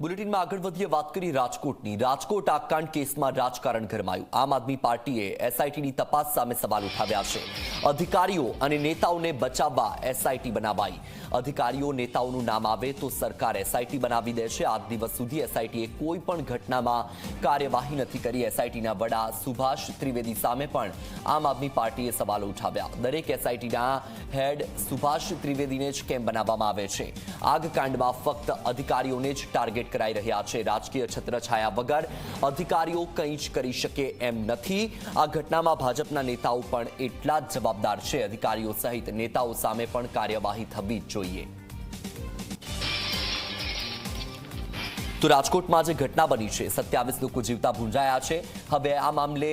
બુલેટિનમાં આગળ વધીએ, વાત કરી રાજકોટની. રાજકોટ આકાંડ કેસમાં રાજકારણ ગરમાયું. આમ આદમી પાર્ટીએ એસઆઈટીની તપાસ સામે સવાલ ઉઠાવ્યા છે. અધિકારીઓ અને નેતાઓને બચાવવા એસઆઈટી બનાવાઈ. અધિકારીઓ નેતાઓનું નામ આવે તો સરકાર એસઆઈટી બનાવી દે આજ દિવસ સુધી એસઆઈટીએ કોઈ પણ ઘટનામાં કાર્યવાહી નથી કરી. એસઆઈટીના વડા સુભાષ ત્રિવેદી સામે પણ આમ આદમી પાર્ટીએ સવાલો ઉઠાવ્યા. દરેક એસઆઈટીના હેડ સુભાષ ત્રિવેદીને જ કેમ બનાવવામાં આવે છે? આગ કાંડમાં ફક્ત અધિકારીઓને જ ટાર્ગેટ કરાઈ રહ્યા છે. રાજકીય છત્રછાયા વગર અધિકારીઓ કંઈ જ કરી શકે એમ નથી. આ ઘટનામાં ભાજપના નેતાઓ પણ એટલા જ જવાબદાર છે. અધિકારીઓ સહિત નેતાઓ સામે પણ કાર્યવાહી થવી જ જોઈએ. તો રાજકોટમાં જે ઘટના બની છે. સત્યાવીસ લોકો જીવતા ભૂંજાયા છે. હવે આ મામલે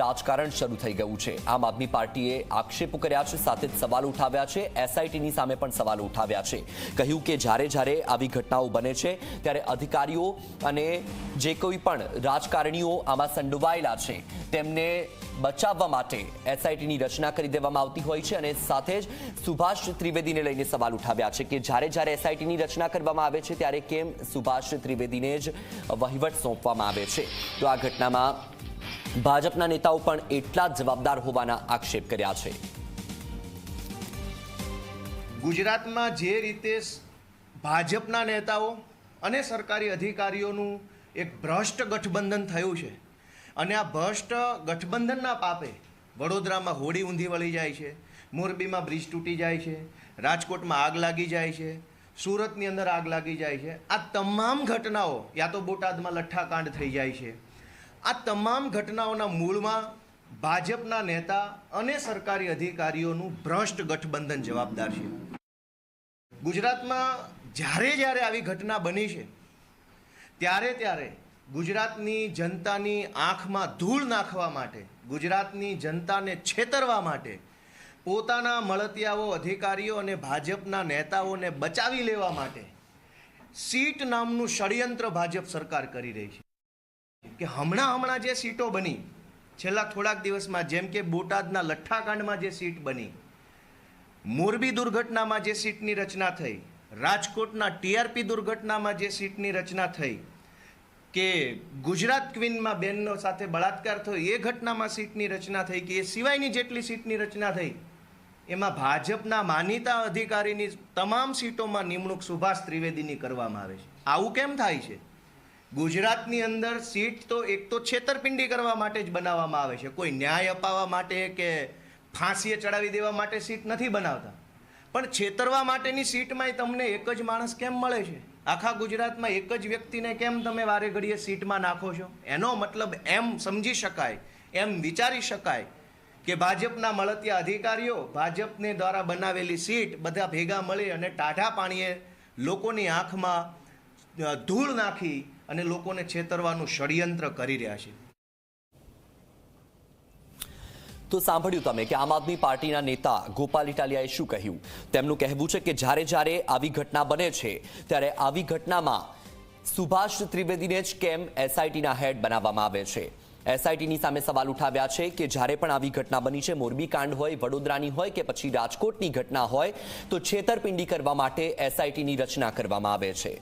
રાજકારણ શરૂ થઈ ગયું છે. આમ આદમી પાર્ટીએ આક્ષેપો કર્યા છે, સાથે જ સવાલ ઉઠાવ્યા છે. એસઆઈટીની સામે પણ સવાલ ઉઠાવ્યા છે. કહ્યું કે જ્યારે જ્યારે આવી ઘટનાઓ બને છે, ત્યારે અધિકારીઓ અને જે કોઈ પણ રાજકારણીઓ આમાં સંડોવાયેલા છે, તેમને બચાવવા માટે એસઆઈટીની રચના કરી દેવામાં આવતી હોય છે અને સાથે જ સુભાષ ત્રિવેદીને લઈને સવાલ ઉઠાવ્યા છે કે જ્યારે જ્યારે એસઆઈટીની રચના કરવામાં આવે છે, ત્યારે કેમ સુભાષ ત્રિવેદીને જ વહીવટ સોંપવામાં આવે છે? તો આ ઘટનામાં ભાજપના નેતાઓ પણ એટલા જ જવાબદાર હોવાના આક્ષેપ કર્યા છે. ગુજરાતમાં જે રીતે ભાજપના નેતાઓ અને સરકારી અધિકારીઓનું એક ભ્રષ્ટ ગઠબંધન થયું છે અને આ ભ્રષ્ટ ગઠબંધનના પાપે વડોદરામાં હોડી ઊંધી વળી જાય છે, મોરબીમાં બ્રિજ તૂટી જાય છે, રાજકોટમાં આગ લાગી જાય છે, સુરતની અંદર આગ લાગી જાય છે, આ તમામ ઘટનાઓ યા તો બોટાદમાં લઠ્ઠાકાંડ થઈ જાય છે આ તમામ ઘટનાઓના મૂળમાં ભાજપના નેતા અને સરકારી અધિકારીઓનું ભ્રષ્ટ ગઠબંધન જવાબદાર છે. ગુજરાતમાં જ્યારે જ્યારે આવી ઘટના બની છે, ત્યારે ત્યારે ગુજરાતની જનતાની આંખમાં ધૂળ નાખવા માટે, ગુજરાતની જનતાને છેતરવા માટે પોતાના મળતિયાઓ અધિકારીઓ અને ભાજપના નેતાઓને બચાવી લેવા માટે સીટ નામનું ષડયંત્ર ભાજપ સરકાર કરી રહી છે. કે હમણાં હમણાં જે સીટો બની, છેલ્લા થોડાક દિવસમાં જેમ કે બોટાદના લઠ્ઠાકાંડમાં જે સીટ બની, મોરબી દુર્ઘટનામાં જે સીટની રચના થઈ, રાજકોટના ટીઆરપી દુર્ઘટનામાં જે સીટની રચના થઈ, કે ગુજરાત ક્વીનમાં બેનનો સાથે બળાત્કાર થયો, એ ઘટનામાં સીટની રચના થઈ, કે એ સિવાયની જેટલી સીટની રચના થઈ, એમાં ભાજપના માનીતા અધિકારીની તમામ સીટોમાં નિમણૂક સુભાષ ત્રિવેદીની કરવામાં આવે છે. આવું કેમ થાય છે? ગુજરાતની અંદર સીટ તો એક તો છેતરપિંડી કરવા માટે જ બનાવવામાં આવે છે. કોઈ ન્યાય અપાવવા માટે કે ફાંસીએ ચડાવી દેવા માટે સીટ નથી બનાવતા. પણ છેતરવા માટેની સીટમાંય તમને એક જ માણસ કેમ મળે છે? આખા ગુજરાતમાં એક જ વ્યક્તિને કેમ તમે વારે ઘડીએ સીટમાં નાખો છો? એનો મતલબ એમ સમજી શકાય, એમ વિચારી શકાય કે ભાજપના મળતિયા અધિકારીઓ ભાજપને દ્વારા બનાવેલી સીટ બધા ભેગા મળી અને ટાઢા પાણીએ લોકોની આંખમાં ધૂળ નાખી અને લોકોને છેતરવાનું ષડયંત્ર કરી રહ્યા છે. તો સાંભળ્યું તમે કે આમ આદમી પાર્ટીના નેતા ગોપાલ ઇટાલિયાએ શું કહ્યું? તેમનું કહેવું છે કે જ્યારે જ્યારે આવી ઘટના બને છે, ત્યારે આવી ઘટનામાં સુભાષ ત્રિવેદીને જ કેમ એસઆઈટીના હેડ બનાવવામાં આવે છે? એસઆઈટીની સામે સવાલ ઉઠાવ્યા છે કે જ્યારે પણ આવી ઘટના બની છે, મોરબી કાંડ હોય, વડોદરાની હોય કે પછી રાજકોટની ઘટના હોય, તો છેતરપિંડી કરવા માટે એસઆઈટીની રચના કરવામાં આવે છે.